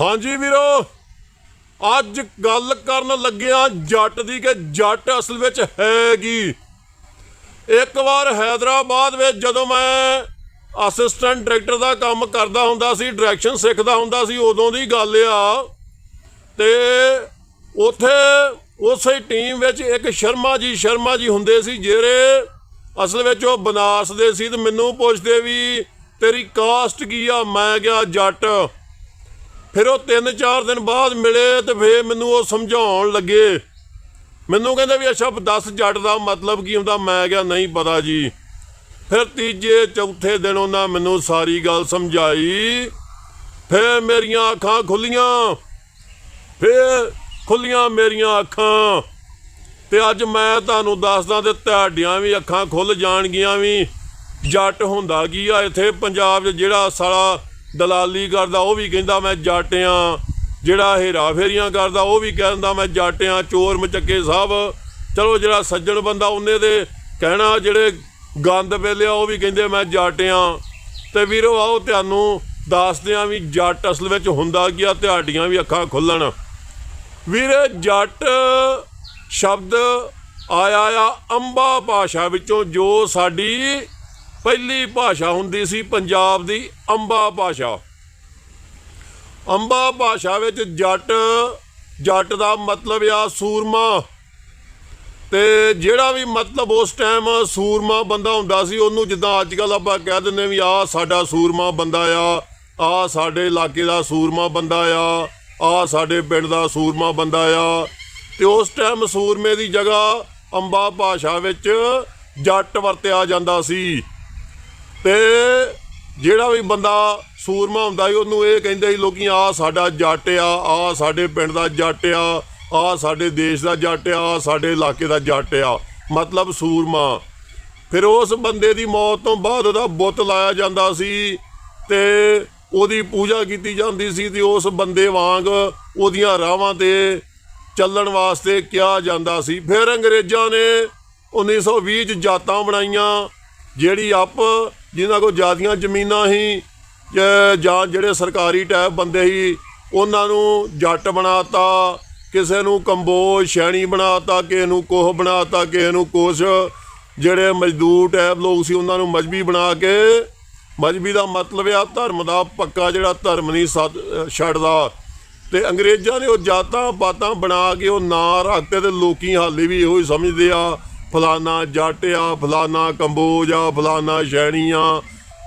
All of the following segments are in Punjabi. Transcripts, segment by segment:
ਹਾਂਜੀ ਵੀਰੋ, ਅੱਜ ਗੱਲ ਕਰਨ ਲੱਗਿਆ ਜੱਟ ਦੀ ਕਿ ਜੱਟ ਅਸਲ ਵਿੱਚ ਹੈਗੀ ਇੱਕ ਵਾਰ ਹੈਦਰਾਬਾਦ ਵਿੱਚ ਜਦੋਂ ਮੈਂ ਅਸਿਸਟੈਂਟ ਡਾਇਰੈਕਟਰ ਦਾ ਕੰਮ ਕਰਦਾ ਹੁੰਦਾ ਸੀ ਡਾਇਰੈਕਸ਼ਨ ਸਿੱਖਦਾ ਹੁੰਦਾ ਸੀ, ਉਦੋਂ ਦੀ ਗੱਲ ਆ। ਤੇ ਉਥੇ ਉਸੇ ਟੀਮ ਵਿੱਚ ਇੱਕ ਸ਼ਰਮਾ ਜੀ ਸ਼ਰਮਾ ਜੀ ਹੁੰਦੇ ਸੀ ਜਿਹੜੇ ਅਸਲ ਵਿੱਚ ਉਹ ਬਨਾਰਸ ਦੇ ਸੀ ਤੇ ਮੈਨੂੰ ਪੁੱਛਦੇ ਵੀ ਤੇਰੀ ਕਾਸਟ ਕੀ ਆ? ਮੈਂ ਕਿਹਾ ਜੱਟ। ਫਿਰ ਉਹ 3-4 ਦਿਨ ਬਾਅਦ ਮਿਲੇ ਤੇ ਫੇਰ ਮੈਨੂੰ ਉਹ ਸਮਝਾਉਣ ਲੱਗੇ। ਮੈਨੂੰ ਕਹਿੰਦੇ ਵੀ ਅੱਛਾ, ਦੱਸ ਜੱਟ ਦਾ ਮਤਲਬ ਕੀ ਹੁੰਦਾ? ਮੈਂ ਕਿਹਾ, ਨਹੀਂ ਪਤਾ ਜੀ। ਫਿਰ ਤੀਜੇ, ਚੌਥੇ ਦਿਨ ਉਹਨਾਂ ਮੈਨੂੰ ਸਾਰੀ ਗੱਲ ਸਮਝਾਈ। ਫਿਰ ਮੇਰੀਆਂ ਅੱਖਾਂ ਖੁੱਲੀਆਂ। ਫਿਰ ਖੁੱਲੀਆਂ ਮੇਰੀਆਂ ਅੱਖਾਂ। ਤੇ ਅੱਜ ਮੈਂ ਤੁਹਾਨੂੰ ਦੱਸਦਾ ਤੇ ਤੁਹਾਡੀਆਂ ਵੀ ਅੱਖਾਂ ਖੁੱਲ ਜਾਣਗੀਆਂ ਵੀ। ਜੱਟ ਹੁੰਦਾ ਕੀ ਆ? ਇੱਥੇ ਪੰਜਾਬ 'ਚ ਜਿਹੜਾ ਸਾਲਾ ਦਲਾਲੀ ਕਰਦਾ, ਉਹ ਵੀ ਕਹਿੰਦਾ ਮੈਂ ਜੱਟ ਜਿਹੜਾ ਹੇਰਾ ਫੇਰੀਆਂ ਕਰਦਾ, ਉਹ ਵੀ ਕਹਿੰਦਾ ਮੈਂ ਜਾਟਿਆਂ, ਚੋਰ ਮਚੱਕੇ ਸਾਹਿਬ ਚਲੋ ਜਿਹੜਾ ਸੱਜਣ ਬੰਦਾ, ਉਹਨੇ ਦੇ ਕਹਿਣਾ ਜਿਹੜੇ ਗੰਦ ਵੇਲੇ ਉਹ ਵੀ ਕਹਿੰਦੇ ਮੈਂ ਜੱਟ ਆ ਤੇ ਵੀਰੋ, ਆਓ ਤੁਹਾਨੂੰ ਦੱਸਦੇ ਆ ਵੀ ਜੱਟ ਅਸਲ ਵਿੱਚ ਹੁੰਦਾ ਕੀ ਆ, ਤੁਹਾਡੀਆਂ ਵੀ ਅੱਖਾਂ ਖੁੱਲਣ। ਵੀਰ, ਜੱਟ ਸ਼ਬਦ ਆਇਆ ਆ ਅੰਬਾ ਭਾਸ਼ਾ ਵਿੱਚੋਂ, ਜੋ ਸਾਡੀ ਪਹਿਲੀ ਭਾਸ਼ਾ ਹੁੰਦੀ ਸੀ ਪੰਜਾਬ ਦੀ ਅੰਬਾ ਭਾਸ਼ਾ। ਅੰਬਾ ਭਾਸ਼ਾ ਵਿੱਚ ਜੱਟ ਜੱਟ ਦਾ ਮਤਲਬ ਆ ਸੂਰਮਾ। ਤੇ ਜਿਹੜਾ ਵੀ ਮਤਲਬ ਉਸ ਟਾਈਮ ਸੂਰਮਾ ਬੰਦਾ ਹੁੰਦਾ ਸੀ, ਉਹਨੂੰ ਜਿੱਦਾਂ ਅੱਜ ਕੱਲ ਆਪਾਂ ਕਹਿ ਦਿੰਦੇ ਵੀ ਆ ਸਾਡਾ ਸੂਰਮਾ ਬੰਦਾ ਆ ਆ ਸਾਡੇ ਇਲਾਕੇ ਦਾ ਸੂਰਮਾ ਬੰਦਾ ਆ ਆ ਸਾਡੇ ਪਿੰਡ ਦਾ ਸੂਰਮਾ ਬੰਦਾ ਆ। ਤੇ ਉਸ ਟਾਈਮ ਸੂਰਮੇ ਦੀ ਜਗ੍ਹਾ ਅੰਬਾ ਭਾਸ਼ਾ ਵਿੱਚ ਜੱਟ ਵਰਤਿਆ ਜਾਂਦਾ ਸੀ। ਤੇ ਜਿਹੜਾ ਵੀ ਬੰਦਾ ਸੂਰਮਾ ਹੁੰਦਾ ਸੀ, ਉਹਨੂੰ ਇਹ ਕਹਿੰਦੇ ਸੀ, ਲੋਕੀ ਆ ਸਾਡਾ ਜੱਟ ਆ ਆ ਸਾਡੇ ਪਿੰਡ ਦਾ ਜੱਟ ਆ ਆ ਸਾਡੇ ਦੇਸ਼ ਦਾ ਜੱਟ ਆ, ਆਹ ਸਾਡੇ ਇਲਾਕੇ ਦਾ ਜੱਟ ਆ। ਮਤਲਬ ਸੂਰਮਾ। ਫਿਰ ਉਸ ਬੰਦੇ ਦੀ ਮੌਤ ਤੋਂ ਬਾਅਦ ਉਹਦਾ ਬੁੱਤ ਲਾਇਆ ਜਾਂਦਾ ਸੀ ਤੇ ਉਹਦੀ ਪੂਜਾ ਕੀਤੀ ਜਾਂਦੀ ਸੀ ਤੇ ਉਸ ਬੰਦੇ ਵਾਂਗ ਉਹਦੀਆਂ ਰਾਹਾਂ ਤੇ ਚੱਲਣ ਵਾਸਤੇ ਕਿਹਾ ਜਾਂਦਾ ਸੀ। ਫਿਰ ਅੰਗਰੇਜ਼ਾਂ ਨੇ 1920 ਚ ਜਾਤਾਂ ਬਣਾਈਆਂ। ਜਿਹੜੀ ਆਪ ਜਿਨ੍ਹਾਂ ਕੋਲ ਜ਼ਿਆਦੀਆਂ ਜ਼ਮੀਨਾਂ ਸੀ ਜਾਂ- ਜਿਹੜੇ ਸਰਕਾਰੀ ਟੈਪ ਬੰਦੇ ਸੀ, ਉਹਨਾਂ ਨੂੰ ਜੱਟ ਬਣਾਤਾ, ਕਿਸੇ ਨੂੰ ਕੰਬੋਜ, ਸ਼ੈਣੀ ਬਣਾਤਾ, ਕਿਸੇ ਨੂੰ ਕੋਹ ਬਣਾਤਾ, ਕਿਸੇ ਨੂੰ ਕੁਛ। ਜਿਹੜੇ ਮਜ਼ਦੂਰ ਟੈਪ ਲੋਕ ਸੀ, ਉਹਨਾਂ ਨੂੰ ਮਜਬੀ ਬਣਾ ਕੇ, ਮਜਬੀ ਦਾ ਮਤਲਬ ਆ, ਧਰਮ ਦਾ ਪੱਕਾ ਜਿਹੜਾ ਧਰਮ ਨਹੀਂ ਸੱਦ- ਛੱਡਦਾ। ਤੇ ਅੰਗਰੇਜ਼ਾਂ ਨੇ ਉਹ ਜਾਤਾਂ ਪਾਤਾਂ ਬਣਾ ਕੇ ਉਹ ਨਾਂ ਰੱਖਤੇ ਤੇ ਲੋਕੀ ਹਾਲੇ ਵੀ ਇਹੋ ਹੀ ਸਮਝਦੇ ਆ। ਫਲਾਨਾ ਜੱਟ ਆ ਫਲਾਨਾ ਕੰਬੋਜ ਆ ਫਲਾਨਾ ਸ਼ੈਣੀਆ,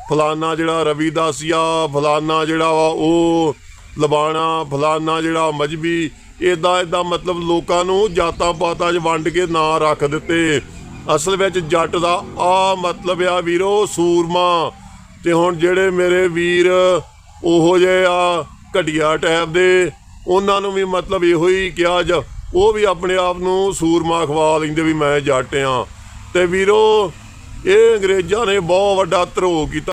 ਫਲਾਨਾ ਜਿਹੜਾ ਰਵੀਦਾਸੀ ਆ, ਫਲਾਨਾ ਜਿਹੜਾ ਵਾ ਉਹ ਲਬਾਣਾ, ਫਲਾਨਾ ਜਿਹੜਾ ਮਜਬੀ ਇਦਾਂ ਇਦਾਂ ਮਤਲਬ ਲੋਕਾਂ ਨੂੰ ਜਾਤਾਂ ਪਾਤਾਂ 'ਚ ਵੰਡ ਕੇ ਨਾਂ ਰੱਖ ਦਿੱਤੇ। ਅਸਲ ਵਿੱਚ ਜੱਟ ਦਾ ਆ ਮਤਲਬ ਆ ਵੀਰੋ ਸੂਰਮਾ। ਤੇ ਹੁਣ ਜਿਹੜੇ ਮੇਰੇ ਵੀਰ ਉਹੋ ਜਿਹੇ ਆ ਘਟੀਆ ਟੈਪ ਦੇ, ਉਹਨਾਂ ਨੂੰ ਵੀ ਮਤਲਬ ਇਹੋ ਹੀ ਕਿਹਾ ਜਾ ਉਹ ਵੀ ਆਪਣੇ ਆਪ ਨੂੰ ਸੂਰਮਾ ਖਵਾ ਲੈਂਦੇ ਵੀ ਮੈਂ ਜੱਟ ਆ। ਤੇ ਵੀਰੋ, ਇਹ ਅੰਗਰੇਜ਼ਾਂ ਨੇ ਬਹੁਤ ਵੱਡਾ ਧਰੋਹ ਕੀਤਾ।